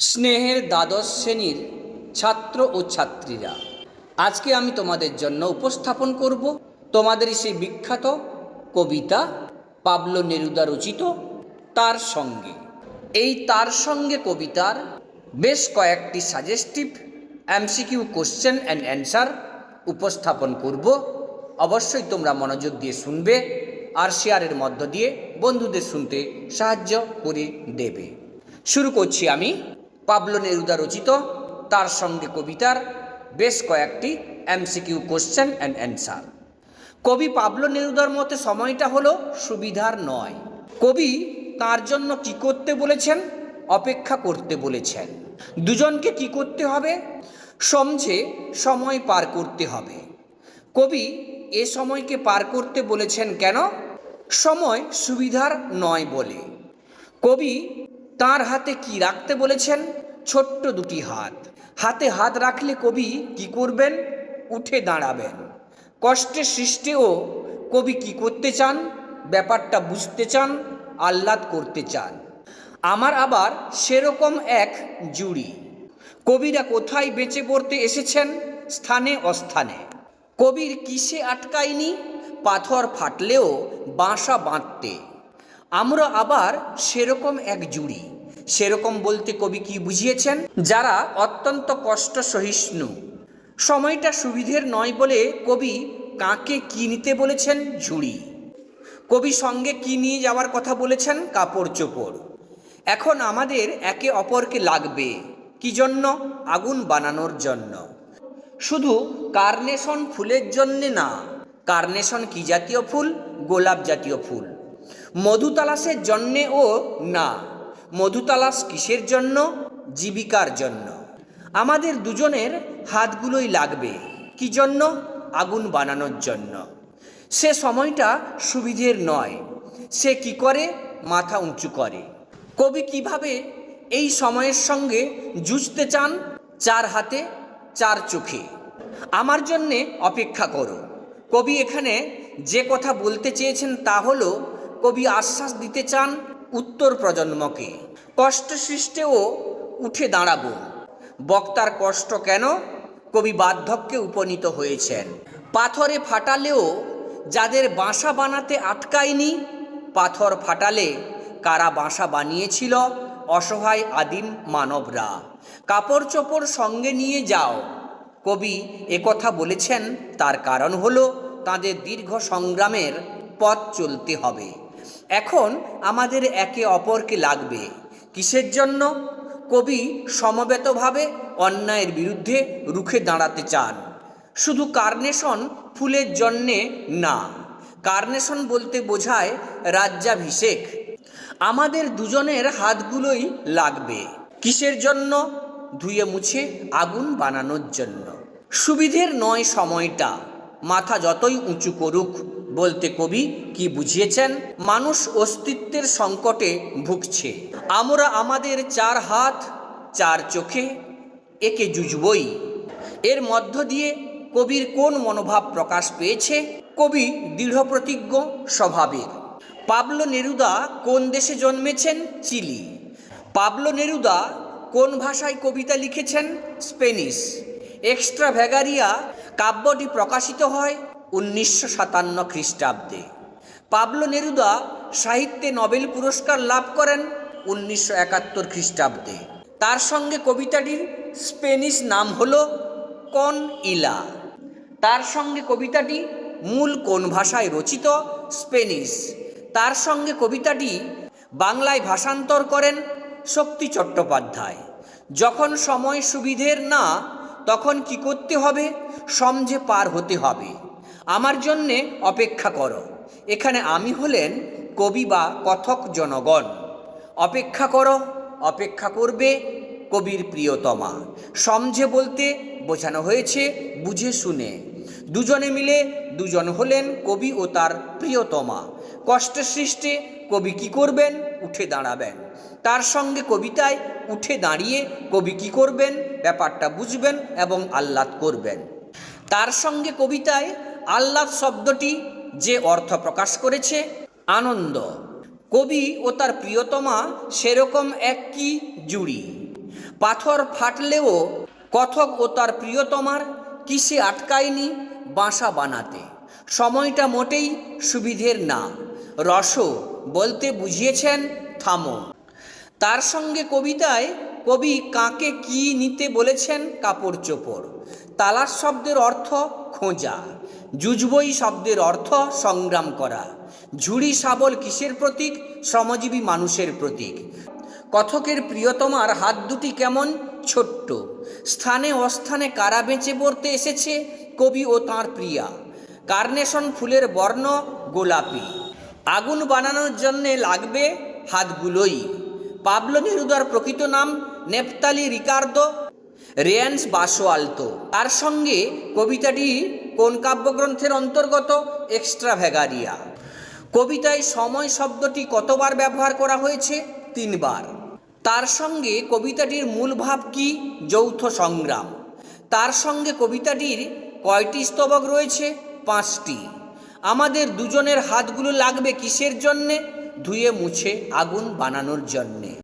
স্নেহের দ্বাদশ শ্রেণির ছাত্র ও ছাত্রীরা। আজকে আমি তোমাদের জন্য উপস্থাপন করব তোমাদের সেই বিখ্যাত কবিতা পাবলো নেরুদা রচিত তার সঙ্গে। এই তার সঙ্গে কবিতার বেশ কয়েকটি suggestive MCQ question and answer উপস্থাপন করব। অবশ্যই তোমরা মনোযোগ দিয়ে শুনবে আর শেয়ারের মধ্য দিয়ে বন্ধুদের শুনতে সাহায্য করে দেবে। শুরু করছি আমি। পাবলো নেরুদা রচিত, তার সঙ্গে কবিতার বেশ কয়েকটি এমসিকিউ কোশ্চেন অ্যান্ড অ্যান্সার। কবি পাবলো নেরুদার মতে সময়টা হলো সুবিধার নয়। কবি তার জন্য কি করতে বলেছেন? অপেক্ষা করতে বলেছেন। দুজনকে কি করতে হবে? সমঝে সময় পার করতে হবে। কবি এ সময়কে পার করতে বলেছেন কেন? সময় সুবিধার নয় বলে। কবি তার হাতে কি রাখতে বলেছেন? ছোট্ট দুটি হাত। হাতে হাত রাখলে কবি কি করবেন? উঠে দাঁড়াবেন। কষ্টে সৃষ্টেও কবি কি করতে চান? ব্যাপারটা বুঝতে চান, আহ্লাদ করতে চান। আমার আবার সেরকম এক জুড়ি। কবিরা কোথায় বেঁচে পড়তে এসেছেন? স্থানে অস্থানে। কবির কিসে আটকায়নি? পাথর ফাটলেও বাসা বাঁধতে। আমরা আবার সেরকম এক জুড়ি। সেরকম বলতে কবি কি বুঝিয়েছেন? যারা অত্যন্ত কষ্ট সহিষ্ণু। সময়টা সুবিধের নয় বলে কবি কাকে কি নিতে বলেছেন? ঝুড়ি। কবি সঙ্গে কি নিয়ে যাওয়ার কথা বলেছেন? কাপড় চোপড় এখন আমাদের একে অপরকে লাগবে। কি জন্য? আগুন বানানোর জন্য। শুধু কার্নেশন ফুলের জন্যে না, কার্নেশন কি জাতীয় ফুল? গোলাপ জাতীয় ফুল। মধু তালাশের জন্যে ও না। মধু তালাশ কিসের জন্য? জীবিকার জন্য। আমাদের দুজনের হাতগুলোই লাগবে। কি জন্য? আগুন বানানোর জন্য। সে সময়টা সুবিধের নয়। সে কি করে? মাথা উঁচু করে। কবি কীভাবে এই সময়ের সঙ্গে জুঝতে চান? চার হাতে, চার চোখে। আমার জন্যে অপেক্ষা করো। কবি এখানে যে কথা বলতে চেয়েছেন তা হলো, কবি আশ্বাস দিতে চান উত্তর প্রজন্মকে কষ্ট সৃষ্টেও উঠে দাঁড়াবো। বক্তার কষ্ট কেন? কবি বার্ধক্যে উপনীত হয়েছেন। পাথরে ফাটালেও যাদের বাসা বানাতে আটকায়নি, পাথর ফাটালে কারা বাসা বানিয়েছিল? অসহায় আদিম মানবরা। কাপড় চোপড় সঙ্গে নিয়ে যাও। কবি একথা বলেছেন, তার কারণ হলো তাদের দীর্ঘ সংগ্রামের পথ চলতে হবে। এখন আমাদের একে অপরকে লাগবে। কিসের জন্য? কবি সমবেতভাবে অন্যায়ের বিরুদ্ধে রুখে দাঁড়াতে চান। শুধু কার্নেশন ফুলের জন্যে না, কার্নেশন বলতে বোঝায় রাজ্যাভিষেক। আমাদের দুজনের হাতগুলোই লাগবে। কিসের জন্য? ধুয়ে মুছে আগুন বানানোর জন্য। সুবিধের নয় সময়টা, মাথা যতই উঁচু করুক বলতে কবি কি বুঝিয়েছেন? মানুষ অস্তিত্বের সংকটে ভুগছে। আমরা আমাদের চার হাত, চার চোখে, একে জুজবই এর মধ্য দিয়ে কবির কোন মনোভাব প্রকাশ পেয়েছে? কবি দৃঢ় প্রতিজ্ঞ স্বভাবের। পাবলো নেরুদা কোন দেশে জন্মেছেন? চিলি। পাবলো নেরুদা কোন ভাষায় কবিতা লিখেছেন? স্পেনিশ। এক্সট্রা ভ্যাগারিয়া কাব্যটি প্রকাশিত হয় উনিশশো সাতান্ন খ্রিস্টাব্দে। পাবলো নেরুদা সাহিত্যে নোবেল পুরস্কার লাভ করেন উনিশশো একাত্তর খ্রিস্টাব্দে। তার সঙ্গে কবিতাটির স্পেনিশ নাম হল কন ইলা। তার সঙ্গে কবিতাটি মূল কোন ভাষায় রচিত? স্পেনিশ। তার সঙ্গে কবিতাটি বাংলায় ভাষান্তর করেন শক্তি চট্টোপাধ্যায়। যখন সময় সুবিধের না, তখন কি করতে হবে? সমঝে পার হতে হবে। আমার জন্যে অপেক্ষা করো। এখানে আমি হলেন কবি বা কথক জনগণ। অপেক্ষা করো, অপেক্ষা করবে কবির প্রিয়তমা। সমঝে বলতে বোঝানো হয়েছে, বুঝে শুনে। দুজনে মিলে দুজন হলেন কবি ও তার প্রিয়তমা। কষ্ট সৃষ্টে কবি কি করবেন? উঠে দাঁড়াবেন। তার সঙ্গে কবিতায় উঠে দাঁড়িয়ে কবি কি করবেন? ব্যাপারটা বুঝবেন এবং আহ্লাদ করবেন। তার সঙ্গে কবিতায় আহ্লাদ শব্দটি যে অর্থ প্রকাশ করেছে, আনন্দ। কবি ও তার প্রিয়তমা সেরকম এক কি জুড়ি। পাথর ফাটলেও কথক ও তার প্রিয়তমার কিসে আটকায়নি বাসা বানাতে। সময়টা মোটেই সুবিধের না। রস বলতে বুঝিয়েছেন, থামো। তার সঙ্গে কবিতায় কবি কাকে কি নিতে বলেছেন কাপড় চোপড়, তালাশ শব্দের অর্থ খোঁজা। জুজবই শব্দের অর্থ সংগ্রাম করা। ঝুড়ি শাবল কিসের প্রতীক? শ্রমজীবী মানুষের প্রতীক। কথকের প্রিয়তমার হাত দুটি কেমন? ছোট্ট। স্থানে অস্থানে কারা বেঁচে পড়তে এসেছে? কবি ও তাঁর প্রিয়া। কার্নেশন ফুলের বর্ণ গোলাপি। আগুন বানানোর জন্যে লাগবে হাতগুলোই। পাবলো নেরুদার প্রকৃত নাম নেপতালি রিকার্দো। রেয়ান্স বাসো আলতো তার সঙ্গে কবিতাটি কোন কাব্যগ্রন্থের অন্তর্গত? এক্সট্রা ভ্যাগারিয়া কবিতায় সময় শব্দটি কতবার ব্যবহার করা হয়েছে? তিনবার। তার সঙ্গে কবিতাটির মূল ভাব কি? যৌথ সংগ্রাম। তার সঙ্গে কবিতাটির কয়টি স্তবক রয়েছে? পাঁচটি। আমাদের দুজনের হাতগুলো লাগবে কিসের জন্যে? ধুয়ে মুছে আগুন বানানোর জন্যে।